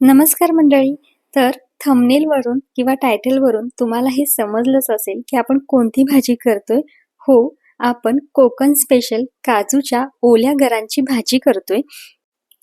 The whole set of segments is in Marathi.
नमस्कार मंडळी. तर थंबनेलवरून किंवा टायटलवरून तुम्हाला हे समजलंच असेल की आपण कोणती भाजी करतोय. हो आपण कोकण स्पेशल काजूच्या ओल्या गरांची भाजी करतोय.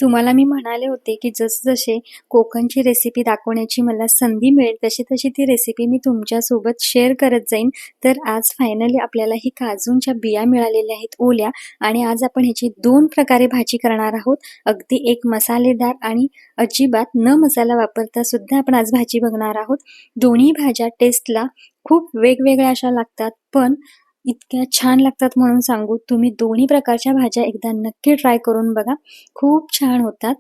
तुम्हाला मी म्हणाले होते की जसजसे कोकणची रेसिपी दाखवण्याची मला संधी मिळेल तशी तशी ती रेसिपी मी तुमच्यासोबत शेअर करत जाईन. तर आज फायनली आपल्याला ही काजूंच्या बिया मिळालेल्या आहेत ओल्या. आणि आज आपण ह्याची दोन प्रकारे भाजी करणार आहोत. अगदी एक मसालेदार आणि अजिबात न मसाला वापरता सुद्धा आपण आज भाजी बघणार आहोत. दोन्ही भाज्या टेस्टला खूप वेगवेगळ्या अशा लागतात पण इतक्या छान लागतात म्हणून सांगू. तुम्ही दोन्ही प्रकारच्या भाज्या एकदा नक्की ट्राय करून बघा. खूप छान होतात.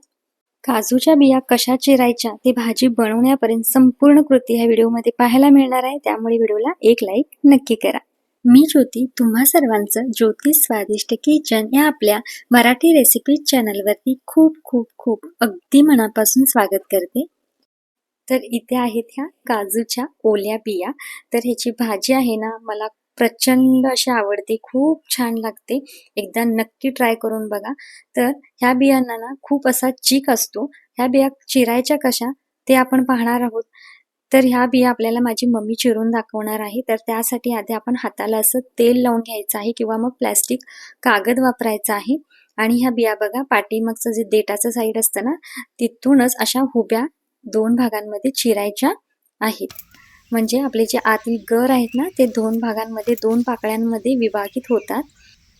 काजूच्या बिया कशा चिरायच्या ते भाजी बनवण्यापर्यंत संपूर्ण कृती ह्या व्हिडिओमध्ये पाहायला मिळणार आहे. त्यामुळे व्हिडिओला एक लाईक नक्की करा. मी ज्योती तुम्हा सर्वांचं ज्योती स्वादिष्ट किचन या आपल्या मराठी रेसिपी चॅनलवरती खूप खूप खूप अगदी मनापासून स्वागत करते. तर इथे आहेत ह्या काजूच्या ओल्या बिया. तर ह्याची भाजी आहे ना मला प्रचंड अशी आवडते खूप छान लागते. एकदा नक्की ट्राय करून बघा. तर ह्या बियांना ना खूप असा चीक असतो. ह्या बिया चिरायच्या कशा? ते आपण पाहणार आहोत. तर ह्या बिया आपल्याला माझी मम्मी चिरून दाखवणार आहे. तर त्यासाठी आधी आपण हाताला असं तेल लावून घ्यायचं आहे किंवा मग प्लॅस्टिक कागद वापरायचा आहे. आणि ह्या बिया बघा पाठीमागचं जे देटाचं साईड असतं ना तिथूनच अशा हुब्या दोन भागांमध्ये चिरायच्या आहेत. म्हणजे आपले जे आतील गर आहेत ना ते दोन भागांमध्ये दोन पाकळ्यांमध्ये विभागित होतात.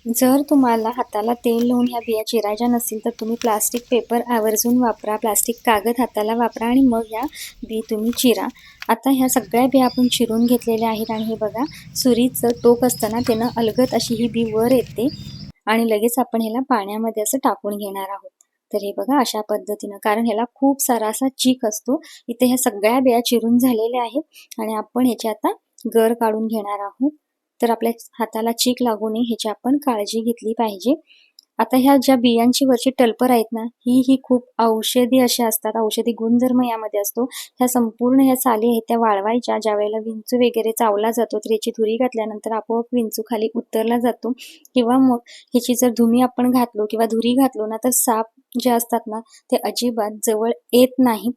जर तुम्हाला हाताला तेल लावून ह्या बिया चिरायच्या नसतील तर तुम्ही प्लास्टिक पेपर आवर्जून वापरा प्लास्टिक कागद हाताला वापरा आणि मग ह्या बी तुम्ही चिरा. आता ह्या सगळ्या बिया आपण चिरून घेतलेल्या आहेत आणि हे बघा सुरीचं टोक असताना त्यानं अलगत अशी ही बी वर येते आणि लगेच आपण ह्याला पाण्यामध्ये असं टाकून घेणार आहोत. तर हे बघा अशा पद्धतीनं. कारण ह्याला खूप सारा असा चीक असतो. इथे ह्या सगळ्या बिया चिरून झालेल्या आहेत आणि आपण ह्याचे आता गर काढून घेणार आहोत. तर आपल्या हाताला चीक लागू नये ह्याची आपण काळजी घेतली पाहिजे. आता ह्या ज्या बियांची वरची टलपर आहेत ना ही ही खूप औषधी अशा असतात औषधी गुणधर्म यामध्ये असतो. ह्या संपूर्ण ह्या साली आहेत त्या वाळवायच्या ज्या वेळेला विंचू वगैरे चावला जातो तर याची धुरी घातल्यानंतर आपोआप विंचू खाली उतरला जातो. किंवा मग ह्याची जर धुमी आपण घातलो किंवा धुरी घातलो ना तर साप जे असतात ना ते अजिबात जवळ येत नाहीत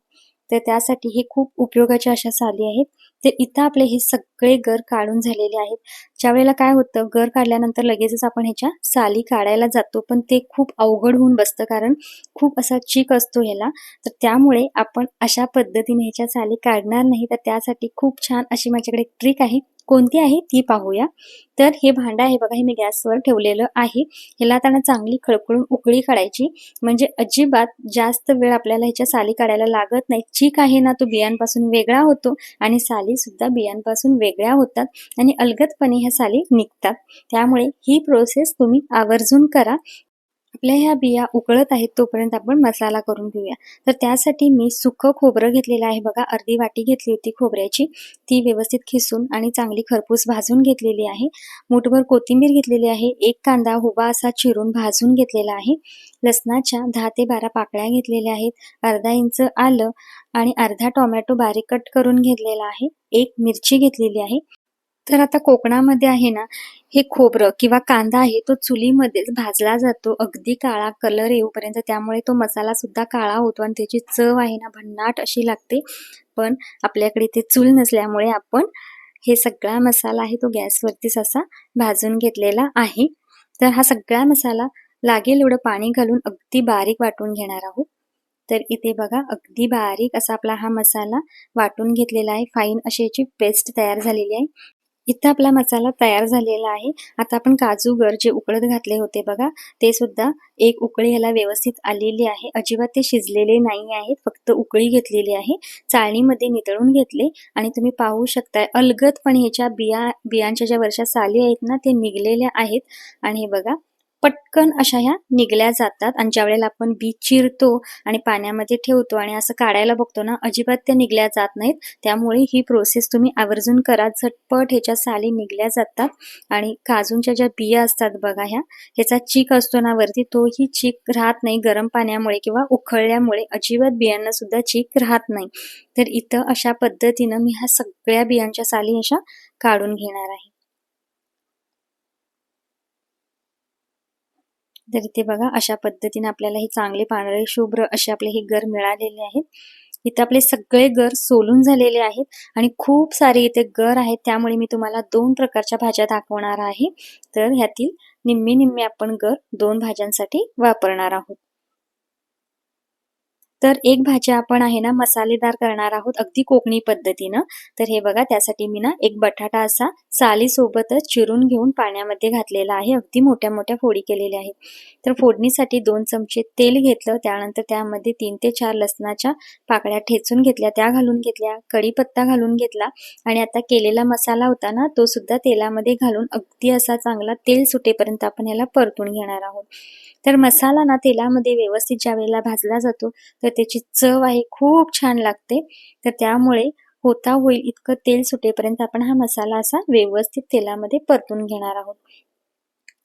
तर त्यासाठी हे खूप उपयोगाच्या अशा साली आहेत. ते इथं आपले हे सगळे गर काढून झालेले आहेत. ज्या वेळेला काय होतं गर काढल्यानंतर लगेचच आपण ह्याच्या साली काढायला जातो. पण ते खूप अवघड होऊन बसतं कारण खूप असा चीक असतो ह्याला. तर त्यामुळे आपण अशा पद्धतीने ह्याच्या साली काढणार नाही. तर त्यासाठी खूप छान अशी माझ्याकडे ट्रिक आहे. कोणती आहे ती पाहूया. तर हे भांडं आहे बघा हे मी गॅसवर ठेवलेलं आहे. ह्याला त्यांना चांगली खळखळून उकळी काढायची. म्हणजे अजिबात जास्त वेळ आपल्याला ह्याच्या साली काढायला लागत नाही. चीक आहे ना तो बियांपासून वेगळा होतो आणि साली सुद्धा बियांपासून वेगळ्या होतात आणि अलगदपणे ह्या साली निघतात. त्यामुळे ही प्रोसेस तुम्ही आवर्जून करा. आपल्या ह्या बिया उकळत आहेत तोपर्यंत आपण मसाला करून घेऊया. तर त्यासाठी मी सुकं खोबरं घेतलेलं आहे बघा. अर्धी वाटी घेतली होती खोबऱ्याची. ती व्यवस्थित खिसून आणि चांगली खरपूस भाजून घेतलेली आहे. मुठभर कोथिंबीर घेतलेली आहे. एक कांदा हुबा असा चिरून भाजून घेतलेला आहे. लसणाच्या दहा ते बारा पाकळ्या घेतलेल्या आहेत. अर्धा इंच आलं आणि अर्धा टोमॅटो बारीक कट करून घेतलेला आहे. एक मिरची घेतलेली आहे. तर आता कोकणामध्ये आहे ना हे खोबरं किंवा कांदा आहे तो चुलीमध्येच भाजला जातो. अगदी काळा कलर येऊपर्यंत त्यामुळे तो मसाला सुद्धा काळा होतो आणि त्याची चव आहे ना भन्नाट अशी लागते. पण आपल्याकडे ते चूल नसल्यामुळे आपण हे सगळा मसाला आहे तो गॅसवरतीच असा भाजून घेतलेला आहे. तर हा सगळा मसाला लागेल एवढं पाणी घालून अगदी बारीक वाटून घेणार आहोत. तर इथे बघा अगदी बारीक असा आपला हा मसाला वाटून घेतलेला आहे. फाईन अशी याची पेस्ट तयार झालेली आहे. इथं आपला मसाला तयार झालेला आहे. आता आपण काजू गर जे उकळत घातले होते बघा ते सुद्धा एक उकळी ह्याला व्यवस्थित आलेली आहे. अजिबात ते शिजलेले नाही आहेत फक्त उकळी घेतलेली आहे. चाळणीमध्ये नितळून घेतले आणि तुम्ही पाहू शकताय अलगदपणे ह्याच्या बिया बियांच्या ज्या वर्षा साली आहेत ना ते निघलेल्या आहेत. आणि हे बघा पटकन अशा ह्या निघल्या जातात. आणि ज्या वेळेला आपण बी चिरतो आणि पाण्यामध्ये ठेवतो आणि असं काढायला बघतो ना अजिबात त्या निघल्या जात नाहीत. त्यामुळे ही प्रोसेस तुम्ही आवर्जून करा. झटपट ह्याच्या साली निघल्या जातात. आणि काजूंच्या ज्या बिया असतात बघा ह्या ह्याचा चीक असतो ना वरती तोही चीक राहत नाही. गरम पाण्यामुळे किंवा उखळल्यामुळे अजिबात बियांना सुद्धा चीक राहत नाही. तर इथं अशा पद्धतीनं मी ह्या सगळ्या बियांच्या साली अशा काढून घेणार आहे. तर इथे बघा अशा पद्धतीने आपल्याला हे चांगले पांढरे शुभ्र असे आपले हे गर मिळालेले आहेत. इथे आपले सगळे गर सोलून झालेले आहेत आणि खूप सारे इथे गर आहेत. त्यामुळे मी तुम्हाला दोन प्रकारच्या भाज्या दाखवणार आहे. तर ह्यातील निम्मे निम्मे आपण गर दोन भाज्यांसाठी वापरणार आहोत. तर एक भाजी आपण आहे ना मसालेदार करणार आहोत अगदी कोकणी पद्धतीनं. तर हे बघा त्यासाठी मी ना एक बटाटा असा सालीसोबतच चिरून घेऊन पाण्यामध्ये घातलेला आहे. अगदी मोठ्या मोठ्या फोडी केलेल्या आहेत. तर फोडणीसाठी दोन चमचे तेल घेतलं. त्यानंतर त्यामध्ये तीन ते चार लसणाच्या पाकळ्या ठेचून घेतल्या. त्या घालून घेतल्या कढीपत्ता घालून घेतला आणि आता केलेला मसाला होता ना तो सुद्धा तेलामध्ये घालून अगदी असा चांगला तेल सुटेपर्यंत आपण याला परतून घेणार आहोत. तर मसाला ना तेलामध्ये व्यवस्थित ज्या वेळेला भाजला जातो तर त्याची चव आहे खूप छान लागते. तर त्यामुळे होता होईल इतकं तेल सुटेपर्यंत आपण हा मसाला असा व्यवस्थित तेलामध्ये परतून घेणार आहोत.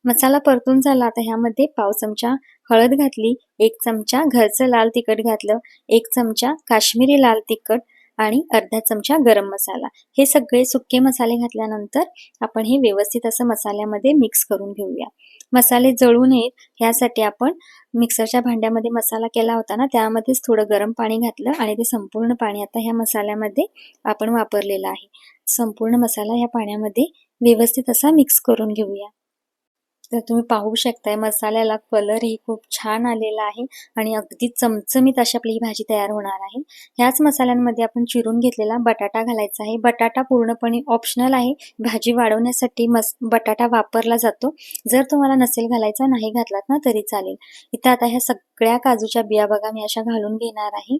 मसाला परतून झाला आता ह्यामध्ये पाव चमचा हळद घातली एक चमचा घरचं लाल तिखट घातलं एक चमचा काश्मीरी लाल तिखट आणि अर्धा चमचा गरम मसाला. हे सगळे सुके मसाले घातल्यानंतर आपण हे व्यवस्थित असं मसाल्यामध्ये मिक्स करून घेऊया. मसाले जळू नयेत ह्यासाठी आपण मिक्सरच्या भांड्यामध्ये मसाला केला होता ना त्यामध्येच थोडं गरम पाणी घातलं आणि ते संपूर्ण पाणी आता ह्या मसाल्यामध्ये आपण वापरलेलं आहे. संपूर्ण मसाला ह्या पाण्यामध्ये व्यवस्थित असा मिक्स करून घेऊया. तर तुम्ही पाहू शकताय मसाल्याला कलरही खूप छान आलेला आहे आणि अगदी चमचमीत अशी आपली ही भाजी तयार होणार आहे. ह्याच मसाल्यांमध्ये आपण चिरून घेतलेला बटाटा घालायचा आहे. बटाटा पूर्णपणे ऑप्शनल आहे. भाजी वाढवण्यासाठी मस बटाटा वापरला जातो. जर तुम्हाला नसेल घालायचा नाही घातलात ना तरी चालेल. इथं आता ह्या सगळ्या काजूच्या बिया बघा मी अशा घालून घेणार आहे.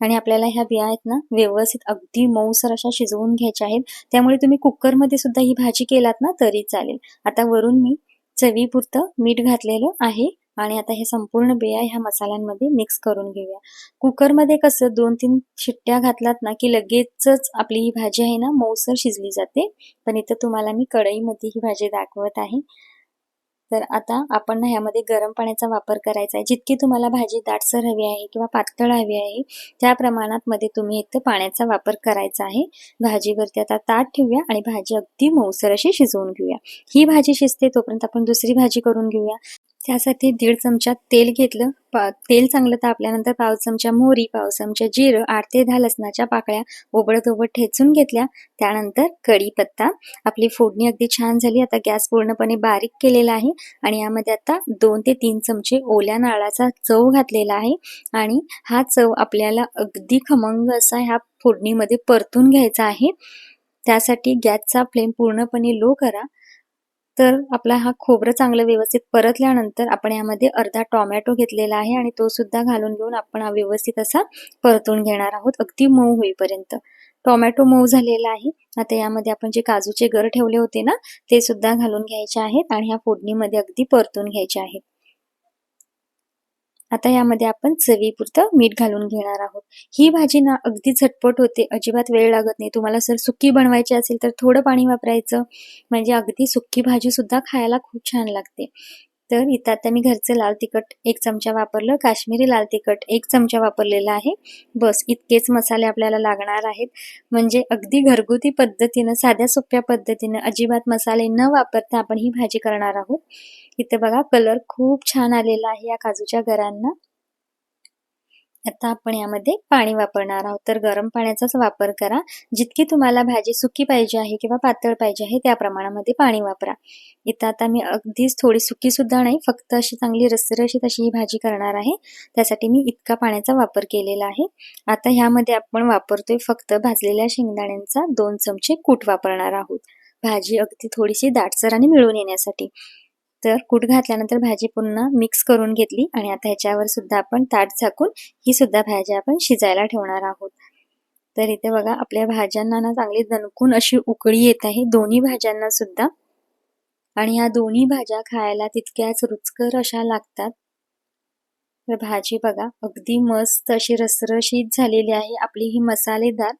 आणि आपल्याला ह्या बिया आहेत ना व्यवस्थित अगदी मऊसर अशा शिजवून घ्यायच्या आहेत. त्यामुळे तुम्ही कुकरमध्ये सुद्धा ही भाजी केलात ना तरी चालेल. आता वरून मी चवीपुरतं मीठ घातलेलं आहे. आणि आता हे संपूर्ण बिया ह्या मसाल्यांमध्ये मिक्स करून घेऊया. कुकरमध्ये कसं दोन तीन शिट्ट्या घातलात ना की लगेचच आपली ही भाजी आहे ना मऊसर शिजली जाते. पण इथं तुम्हाला मी कढईमध्ये ही भाजी दाखवत आहे. तर आता आपण ह्यामध्ये गरम पाण्याचा वापर करायचा आहे. जितकी तुम्हाला भाजी दाटसर हवी आहे किंवा पातळ हवी आहे त्या प्रमाणात मध्ये तुम्ही एक पाण्याचा वापर करायचा आहे. भाजीवरती आता ताट ठेवूया आणि भाजी अगदी मऊसर अशी शिजवून घेऊया. ही भाजी शिजते तोपर्यंत आपण दुसरी भाजी करून घेऊया. त्यासाठी दीड चमचा तेल घेतलं. पा तेल चांगलं तापल्यानंतर पाव चमचा मोहरी पाव चमचा जिरं आठ ते दहा लसणाच्या पाकळ्या ओबडत ओबड ठेचून घेतल्या. त्यानंतर कढीपत्ता. आपली फोडणी अगदी छान झाली. आता गॅस पूर्णपणे बारीक केलेला आहे आणि यामध्ये आता दोन ते तीन चमचे ओल्या नाळाचा चव घातलेला आहे आणि हा चव आपल्याला अगदी खमंग असा ह्या फोडणीमध्ये परतून घ्यायचा आहे. त्यासाठी गॅसचा फ्लेम पूर्णपणे लो करा. तर आपला हा खोबरं चांगलं व्यवस्थित परतल्यानंतर आपण यामध्ये अर्धा टोमॅटो घेतलेला आहे आणि तो सुद्धा घालून घेऊन आपण हा व्यवस्थित असा परतून घेणार आहोत. अगदी मऊ होईपर्यंत. टोमॅटो मऊ झालेला आहे. आता यामध्ये आपण जे काजूचे गर ठेवले होते ना ते सुद्धा घालून घ्यायचे आहेत आणि ह्या फोडणीमध्ये अगदी परतून घ्यायचे आहेत. आता यामध्ये आपण चवीपुरतं मीठ घालून घेणार आहोत. ही भाजी ना अगदी झटपट होते अजिबात वेळ लागत नाही. तुम्हाला सर सुक्की बनवायची असेल तर थोडं पाणी वापरायचं. म्हणजे अगदी सुक्की भाजी सुद्धा खायला खूप छान लागते. तर इथं आता मी घरचं लाल तिखट एक चमचा वापरलं. काश्मीरी लाल तिखट एक चमचा वापरलेला आहे. बस इतकेच मसाले आपल्याला लागणार आहेत. म्हणजे अगदी घरगुती पद्धतीनं साध्या सोप्या पद्धतीनं अजिबात मसाले न वापरता आपण ही भाजी करणार आहोत. इथं बघा कलर खूप छान आलेला आहे या काजूच्या घरांना. आता आपण यामध्ये पाणी वापरणार आहोत. तर गरम पाण्याचाच वापर करा. जितकी तुम्हाला भाजी सुकी पाहिजे आहे किंवा पातळ पाहिजे आहे त्या प्रमाणामध्ये पाणी वापरा. इथं आता मी अगदीच थोडी सुकी सुद्धा नाही फक्त अशी चांगली रसरशीत अशी ही भाजी करणार आहे. त्यासाठी मी इतका पाण्याचा वापर केलेला आहे. आता ह्यामध्ये आपण वापरतोय फक्त भाजलेल्या शेंगदाण्यांचा दोन चमचे कूट वापरणार आहोत. भाजी अगदी थोडीशी दाटसर आणि मिळून येण्यासाठी. तर कूट घातल्यानंतर भाजी पुन्हा मिक्स करून घेतली आणि आता ह्याच्यावर सुद्धा आपण ताट झाकून ही सुद्धा भाजी आपण शिजायला ठेवणार आहोत. तर इथे बघा आपल्या भाज्यांना ना चांगली दणकून अशी उकळी येत आहे. दोन्ही भाज्यांना सुद्धा. आणि ह्या दोन्ही भाज्या खायला तितक्याच रुचकर अशा लागतात. तर भाजी बघा अगदी मस्त अशी रसरशीत झालेली आहे. आपली ही मसालेदार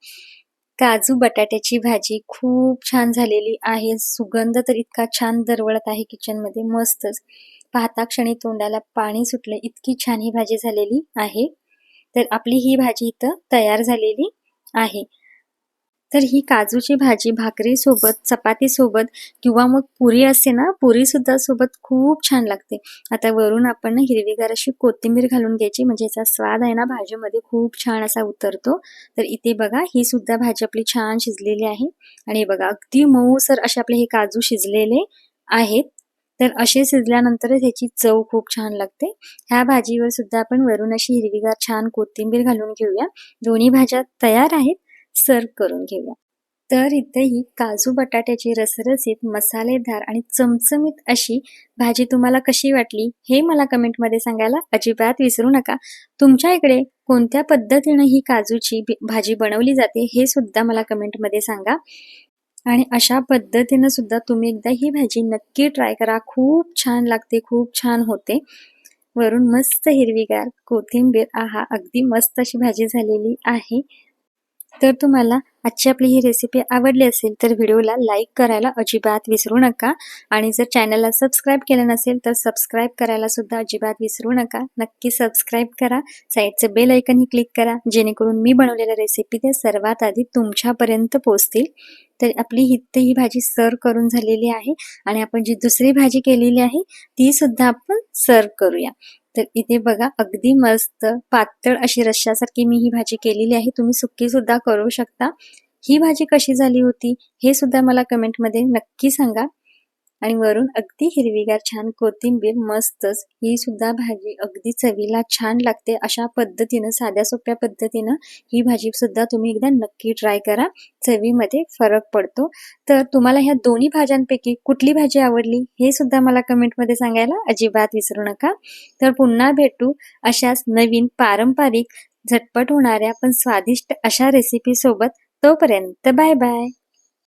काजू बटाट्याची भाजी खूप छान झालेली आहे. सुगंध तर इतका छान दरवळत आहे किचनमध्ये मस्तच. पाहता क्षणी तोंडाला पाणी सुटलं. इतकी छान ही भाजी झालेली आहे. तर आपली ही भाजी इथं तयार झालेली आहे. तर ही काजूची भाजी भाकरीसोबत चपातीसोबत किंवा मग पुरी असते ना पुरीसुद्धा सोबत खूप छान लागते. आता वरून आपण हिरवीगार अशी कोथिंबीर घालून घ्यायची म्हणजे याचा स्वाद आहे ना भाजीमध्ये खूप छान असा उतरतो. तर इथे बघा ही सुद्धा भाजी आपली छान शिजलेली आहे. आणि हे बघा अगदी मऊसर असे आपले हे काजू शिजलेले आहेत. तर असे शिजल्यानंतरच ह्याची चव खूप छान लागते. ह्या भाजीवर सुद्धा आपण वरून अशी हिरवीगार छान कोथिंबीर घालून घेऊया. दोन्ही भाज्या तयार आहेत. सर्व करून घेऊया. तर इथेही काजू बटाट्याची रसरसीत मसालेदार आणि चमचमीत अशी भाजी तुम्हाला कशी वाटली हे मला कमेंटमध्ये सांगायला अजिबात विसरू नका. तुमच्या इकडे कोणत्या पद्धतीनं ही काजूची भाजी बनवली जाते हे सुद्धा मला कमेंटमध्ये सांगा. आणि अशा पद्धतीनं सुद्धा तुम्ही एकदा ही भाजी नक्की ट्राय करा. खूप छान लागते खूप छान होते. वरून मस्त हिरवीगार कोथिंबीर. आहा अगदी मस्त अशी भाजी झालेली आहे. तर तुम्हाला आजची आपली ही रेसिपी आवडली असेल तर व्हिडिओला लाईक करायला अजिबात विसरू नका. आणि जर चॅनलला सबस्क्राईब केलं नसेल तर सबस्क्राईब करायला सुद्धा अजिबात विसरू नका. नक्की सबस्क्राईब करा. साईडचं बेल ऐकनही क्लिक करा. जेणेकरून मी बनवलेल्या रेसिपी त्या सर्वात आधी तुमच्यापर्यंत पोचतील तर आपली हित्त ही भाजी सर्व करून झालेली आहे. आणि आपण जी दुसरी भाजी केलेली आहे ती सुद्धा आपण सर्व करूया. तर इथे बघा अगदी मस्त पातळ अशी रश्श्यासारखी मी ही भाजी केलेली आहे. तुम्ही सुक्की सुद्धा करू शकता. ही भाजी कशी झाली होती हे सुद्धा मला कमेंटमध्ये नक्की सांगा. आणि वरून अगदी हिरवीगार छान कोथिंबीर मस्तच. ही सुद्धा भाजी अगदी चवीला छान लागते. अशा पद्धतीनं साध्या सोप्या पद्धतीनं ही भाजी सुद्धा तुम्ही एकदा नक्की ट्राय करा. चवीमध्ये फरक पडतो. तर तुम्हाला ह्या दोन्ही भाज्यांपैकी कुठली भाजी आवडली हे सुद्धा मला कमेंटमध्ये सांगायला अजिबात विसरू नका. तर पुन्हा भेटू अशाच नवीन पारंपरिक झटपट होणाऱ्या पण स्वादिष्ट अशा रेसिपी सोबत. तोपर्यंत बाय बाय.